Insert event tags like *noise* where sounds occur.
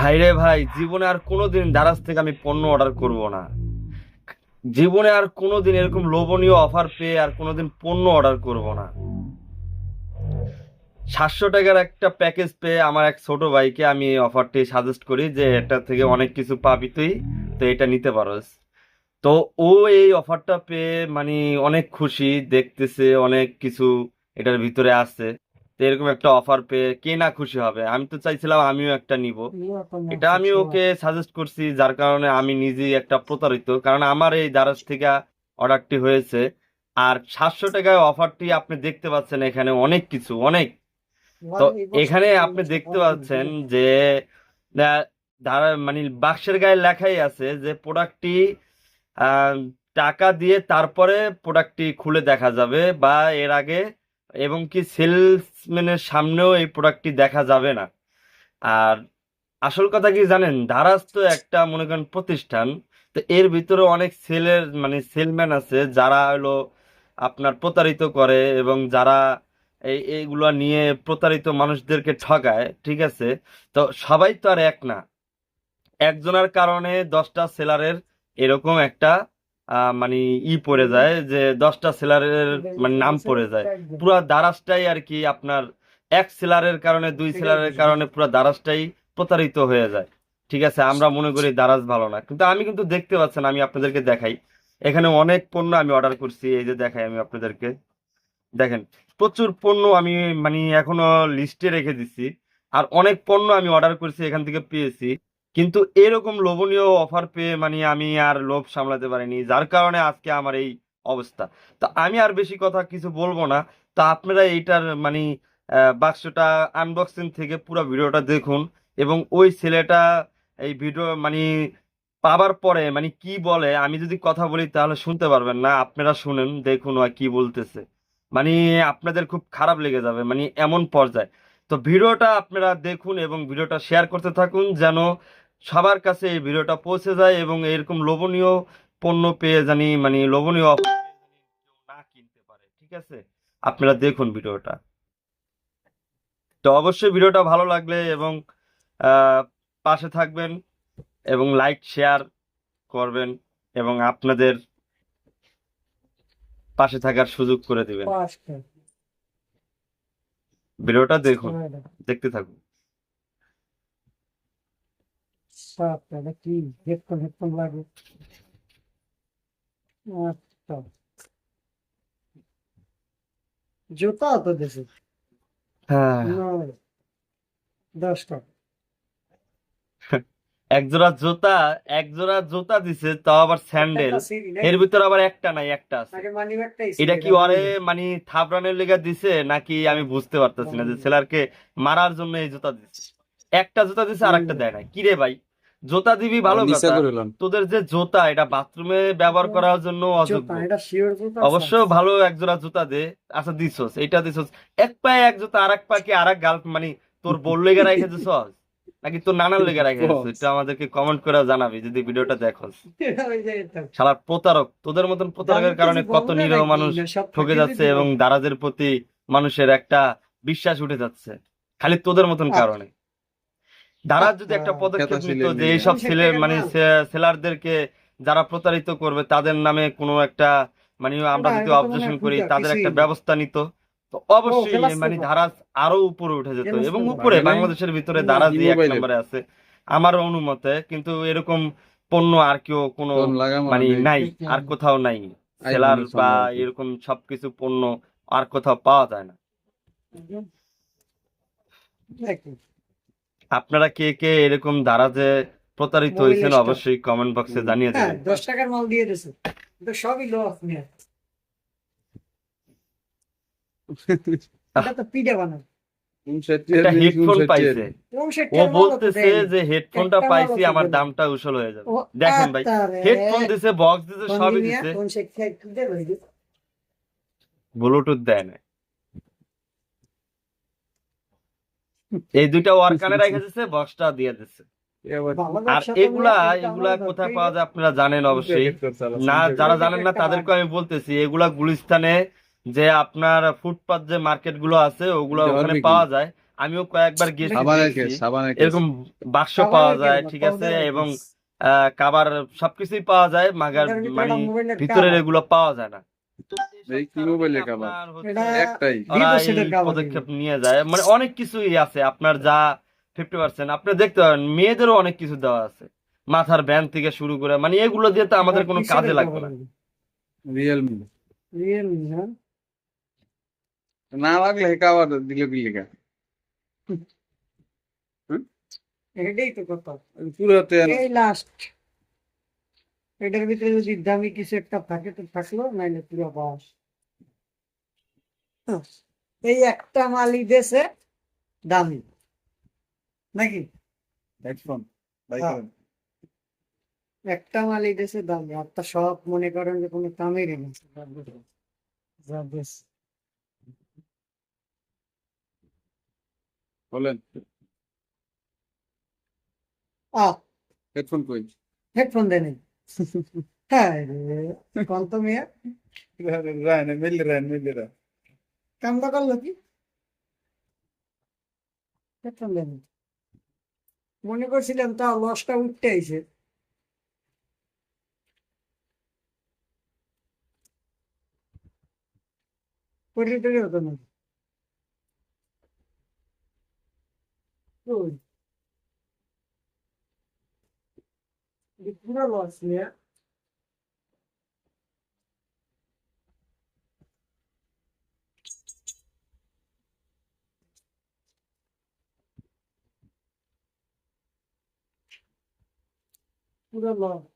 ভাইরে ভাই, জীবনে আর কোনোদিন দারাজ থেকে আমি পণ্য অর্ডার করব না। জীবনে আর কোনোদিন এরকম লোভনীয় অফার পেয়ে আর কোনোদিন পণ্য অর্ডার করব না। সাতশো টাকার একটা প্যাকেজ পেয়ে আমার এক ছোট ভাইকে আমি অফারটি সাজেস্ট করি যে, এটা থেকে অনেক কিছু পাবি তুই, তো এটা নিতে পারোস। তো ও এই অফারটা পেয়ে মানে অনেক খুশি, দেখতেছে অনেক কিছু এটার ভিতরে আছে। তো এরকম একটা অফার পেয়ে কে না খুশি হবে? আমি তো চাইছিলাম আমিও একটা নিব। এটা আমি ওকে সাজেস্ট করছি যার কারণে আমি নিজেই একটা প্রতারিত। কারণ আমার এই দারাজ থেকে অর্ডারটি হয়েছে। আর সাতশো টাকায় অফারটি আপনি দেখতে পাচ্ছেন এখানে অনেক কিছু অনেক। তো এখানে আপনি দেখতে পাচ্ছেন যে মানে বাক্সের গায়ে লেখাই আছে যে প্রোডাক্টটি টাকা দিয়ে তারপরে প্রোডাক্টটি খুলে দেখা যাবে বা এর আগে এবং কি সেলসম্যানের সামনেও এই প্রোডাক্টটি দেখা যাবে না। আর আসল কথা কি জানেন? দারাজ তো একটা মনে করেন প্রতিষ্ঠান, তো এর ভিতরে অনেক সেলের মানে সেলম্যান আছে যারা হলো আপনার প্রতারিত করে এবং যারা এই, এইগুলো নিয়ে প্রতারিত মানুষদেরকে ঠকায়, ঠিক আছে? তো সবাই তো আর এক না। একজনের কারণে দশটা সেলারের এরকম একটা মানে ই পড়ে যায় যে দশটা সেলারের মানে নাম পড়ে যায়। পুরো দ্বারাসটাই আর কি আপনার এক সেলারের কারণে দুই সেলারের কারণে পুরো দ্বারাসটাই প্রতারিত হয়ে যায়। ঠিক আছে আমরা মনে করি দারাজ ভালো না। কিন্তু আমি কিন্তু দেখতে পাচ্ছেন আমি আপনাদেরকে দেখাই। এখানে অনেক পণ্য আমি অর্ডার করছি এই যে দেখাই আমি আপনাদেরকে। দেখেন প্রচুর পণ্য আমি মানে এখনও লিস্টে রেখে দিছি আর অনেক পণ্য আমি অর্ডার করছি এখান থেকে পেয়েছি। কিন্তু এরকম লোভনীয় অফার পেয়ে মানে আমি আর লোভ সামলাতে পারিনি, যার কারণে আজকে আমার এই অবস্থা। তো আমি আর বেশি কথা কিছু বলব না। তা আপনারা এইটার মানে বাক্সটা আনবক্সিং থেকে পুরো ভিডিওটা দেখুন এবং ওই ছেলেটা এই ভিডিও মানে পাবার পরে মানে কি বলে, আমি যদি কথা বলি তাহলে শুনতে পারবেন না, আপনারা শুনেন, দেখুন ও কি বলতেছে। মানে আপনাদের খুব খারাপ লেগে যাবে মানে এমন পর্যায়ে। তো ভিডিওটা আপনারা দেখুন এবং ভিডিওটা শেয়ার করতে থাকুন যেন সবার কাছে এই ভিডিওটা পৌঁছে যায় এবং এরকম লোভনীয় পণ্য পেয়ে জানি মানে লোভনীয় না কিনতে পারে ঠিক আছে? আপনারা দেখুন ভিডিওটা। তো অবশ্যই ভিডিওটা ভালো লাগলে এবং আহ, পাশে থাকবেন এবং লাইক শেয়ার করবেন এবং আপনাদের পাশে থাকার সুযোগ করে দিবেন। ভিডিওটা দেখুন দেখতে থাকুন। কি হেডফোন হেডফোন লাগে আচ্ছা। জুতা তো দেশে হ্যাঁ। দশ টাকা। *laughs* এক জোড়া জুতা এক জোড়া জুতা দিছে তাও আবার স্যান্ডেল? এর ভিতরে আবার একটা নাই একটা আছে। এটা কি ওরে মানে থাবড়ানোর লেগে দিছে নাকি আমি বুঝতে পারতেছি না যে ছেলেরকে মারার জন্য এই জুতা দিচ্ছে একটা জুতা দিছে আর একটা দেয় না কি রে ভাই? জুতা দিবি ভালো কথা। তোদের যে জুতা এটা বাথরুমে ব্যবহার করার জন্য অযোগ্য। অবশ্য ভালো এক জোড়া জুতা দে। আচ্ছা দিছস এটা দিছস। এক পায়ে এক জুতা আর এক পাকে আর এক গাল মানে তোর বোর লেগে রেখে দিছস? নাকি তোর নানার লেগে রেখে দিছস? এটা আমাদেরকে কমেন্ট করে জানাবি যদি ভিডিওটা দেখোস। *laughs* শালা প্রতারক তোদের মতন প্রতারকের কারণে কত নিরীহ মানুষ ঠকে যাচ্ছে এবং। দারাজের প্রতি মানুষের একটা বিশ্বাস উঠে যাচ্ছে। খালি তোদের মতন। কারণে। দারাজ যদি একটা আচ্ছা। পদক্ষেপ নিত যে এইসব ছেলে মানে সেলারদেরকে যারা প্রতারিত করবে তাদের নামে কোনো একটা মানে আমরা যদি অবজেকশন করি তাদের একটা ব্যবস্থা নিত তো অবশ্যই মানে। ধারাজ আরও উপরে উঠে যেত এবং উপরে মানে বাংলাদেশের ভিতরে দারাজই এক নম্বরে আছে আমার অনুমতে কিন্তু এরকম পণ্য আর কেউ কোনো মানে নাই আর কোথাও নাই সেলার বা এরকম সবকিছু পণ্য আর কোথাও পাওয়া যায় না। আপনারা কে কে এরকম দারাজে প্রতারিত হয়েছেন অবশ্যই কমেন্ট বক্সে জানিয়ে হ্যাঁ দেবেন। দশ টাকার মাল দিয়ে কিন্তু সবই লস নিয়ে এটা তো বানায় হেডফোন পাইছে। ও বলতেছে যে হেডফোনটা পাইছি আমার দামটা উসল হয়ে যাবে। দেখেন ভাই হেডফোন দিছে বক্স দিছে সবই দিছে। ব্লুটুথ দেয় না এই দুইটা ওয়ারকানে *laughs* রেখে দিছে বক্সটা দিয়ে দিছে। আর এগুলা এগুলা কোথায় পাওয়া যায় আপনারা জানেন অবশ্যই। না যারা জানেন না তাদেরকে আমি বলতেছি এগুলা গুলিস্তানে যে আপনার ফুটপাত যে মার্কেটগুলো আছে ওগুলো ওখানে পাওয়া যায়। আমিও কয়েকবার কেস এরকম বাক্স পাওয়া যায় ঠিক আছে এবং আহ, কাবার সবকিছুই পাওয়া যায় মাগার মানে ভিতরের এগুলো পাওয়া যায় না। এই কি মোবাইলের একটাই। পদক্ষেপ নিয়ে যায়। মানে অনেক কিছুই আছে আপনার যা ফিফটি পার্সেন্ট আপনি দেখতে পারেন মেয়েদেরও অনেক কিছু দেওয়া আছে। মাথার ব্যান্ড থেকে শুরু করে মানে এগুলো দিয়ে তো আমাদের কোনো কাজে লাগবে না। রিয়েলমি রিয়েলমি না? না লাগলে হে কাবার দিলে কি লেখা? এটাই তো কথা। পুরোতে এই লাস্ট এটার ভিতরে যদি দামি কিছু একটা থাকে তো থাকল নাইলে পুরো বাস। এই একটা মালই দেশে দামি। নাকি? হেডফোন হ্যাঁ। একটা মালই দেশে দামি। আর তা সব মনে করেন যে কোনো কামেরই না বলেন। আহ। হেডফোন কই? হেডফোন দেয় হ্যাঁ তো মেয়ে কামটা করল কি? মনে করছিলাম তাও লসটা উঠতে আইছে। পড়ে টড়ে হতো না ওই এটা পুরো লস নিয়ে পুরো লস